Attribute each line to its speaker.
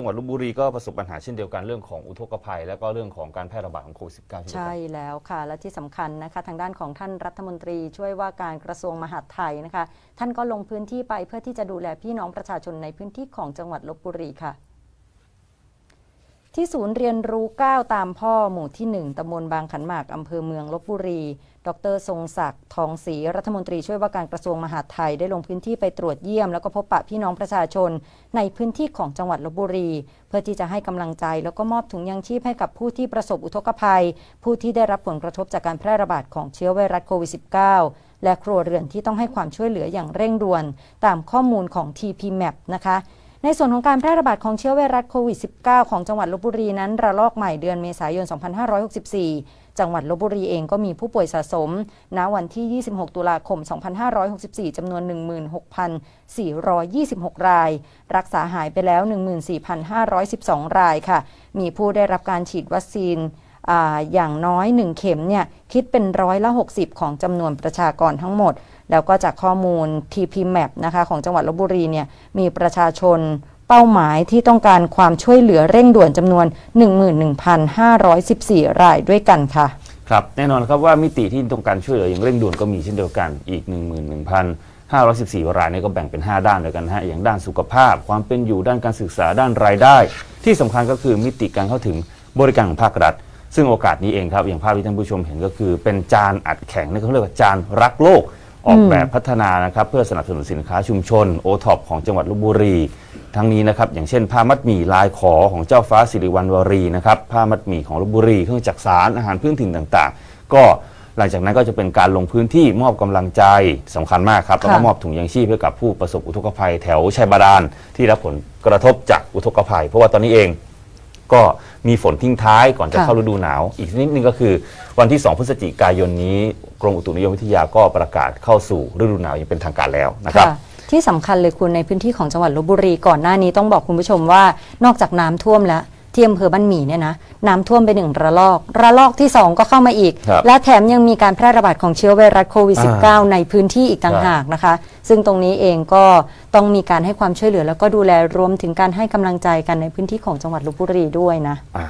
Speaker 1: จังหวัดลบบุรีก็ประสบปัญหาเช่นเดียวกันเรื่องของอุทกภัย และก็เรื่องของการแพร่ระบาดของโควิด -19 เช่นเดียว
Speaker 2: ใช่แล้วค่ะ และที่สำคัญนะคะ ทางด้านของท่านรัฐมนตรีช่วยว่าการกระทรวงมหาดไทยนะคะ ท่านก็ลงพื้นที่ไปเพื่อที่จะดูแลพี่น้องประชาชนในพื้นที่ของจังหวัดลบบุรีค่ะ ที่ศูนย์เรียนรู้ 9 ตามพ่อหมู่ที่ 1ตำบลบางขันหมาก อำเภอเมืองลบบุรี ดรทรงศักดิ์ทองศรีรัฐมนตรีช่วยว่าการกระทรวงมหาดไทยได้ลงพื้นที่ไปตรวจเยี่ยม แล้วก็พบปะพี่น้องประชาชน ในพื้นที่ของจังหวัดลบบุรี เพื่อที่จะให้กำลังใจ แล้วก็มอบถุงยังชีพให้กับผู้ที่ประสบอุทกภัย ผู้ที่ได้รับผลกระทบจากการแพร่ระบาดของเชื้อไวรัสโควิด -19 และครัวเรือนที่ต้องให้ความช่วยเหลืออย่างเร่งด่วน ตามข้อมูลของ TPMAP นะคะ ในส่วนของการแพร่ระบาดของเชื้อไวรัสโควิด -19 ของจังหวัดลบบุรีนั้นระลอกใหม่เดือนเมษายน 2564 จังหวัดลบบุรีเองก็มีผู้ป่วยสะสม ณ วันที่ 26 ตุลาคม 2564 จำนวน 16,426 ราย รักษาหายไปแล้ว 14,512 รายค่ะ มีผู้ได้รับการฉีดวัคซีน อย่างน้อย 1 เข็มเนี่ยคิดเป็นร้อยละ 60 ของจำนวนประชากรทั้งหมด แล้วก็จากข้อมูล TPMAP นะคะของจังหวัดลบบุรีเนี่ยมีประชาชนเป้าหมายที่ต้องการความช่วยเหลือเร่งด่วนจำนวน 11,514 รายด้วยกันค่ะ
Speaker 1: ครับ แน่นอนครับว่ามิติที่ต้องการช่วยเหลืออย่างเร่งด่วนก็มีเช่นเดียวกันอีก 11,514 รายนี่ยก็แบ่งเป็น 5 ด้านด้วยกันฮะอย่างด้านสุขภาพ ความเป็นอยู่ด้านการศึกษาด้านรายได้ ที่สำคัญก็คือมิติการเข้าถึงบริการของภาครัฐ ซึ่งโอกาสนี้เองครับอย่างภาพที่ท่านผู้ชมเห็นก็คือเป็นจานอัดแข็งนี่เขาเรียกว่าจานรักโลกออกแบบพัฒนานะครับเพื่อสนับสนุนสินค้าชุมชนโอท็อปของจังหวัดลบบุรี ทั้งนี้นะครับอย่างเช่น ผ้ามัดหมี่ลายขอของเจ้าฟ้าสิริวัณวรีนะครับผ้ามัดหมี่ของลบบุรี เครื่องจักสารอาหารพื้นถิ่นต่างๆ ก็หลังจากนั้นก็จะเป็นการลงพื้นที่มอบกำลังใจสำคัญมากครับแล้วก็
Speaker 2: ค่ะ
Speaker 1: มอบถุงยางชีพให้กับผู้ประสบอุทกภัยแถวชัยบาดาลที่รับผลกระทบจากอุทกภัย เพราะว่าตอนนี้เอง ก็มีฝนทิ้งท้ายก่อนจะ
Speaker 2: ค่ะ
Speaker 1: เข้าฤดูหนาว อีกนิดนึงก็คือวันที่ 2 พฤศจิกายนนี้กรมอุตุนิยมวิทยาก็ประกาศเข้าสู่ฤดูหนาวอย่างเป็นทางการแล้วนะครับ
Speaker 2: ค่ะที่สำคัญเลยคุณในพื้นที่ของจังหวัดลบบุรีก่อนหน้านี้ต้องบอกคุณผู้ชมว่านอกจากน้ำท่วมแล้ว ที่อำเภอบ้านหมี่เนี่ยนะน้ำท่วมไปหนึ่งระลอก ระลอกที่ 2 ก็เข้ามาอีก
Speaker 1: ครับ
Speaker 2: และแถมยังมีการแพร่ระบาดของเชื้อไวรัสโควิด
Speaker 1: อ่า
Speaker 2: -19 ในพื้นที่อีกต่าง
Speaker 1: ครับ
Speaker 2: หากนะคะ ซึ่งตรงนี้เองก็ต้องมีการให้ความช่วยเหลือ แล้วก็ดูแลรวมถึงการให้กำลังใจกันในพื้นที่ของจังหวัดลบบุรีด้วยนะ
Speaker 1: อ่า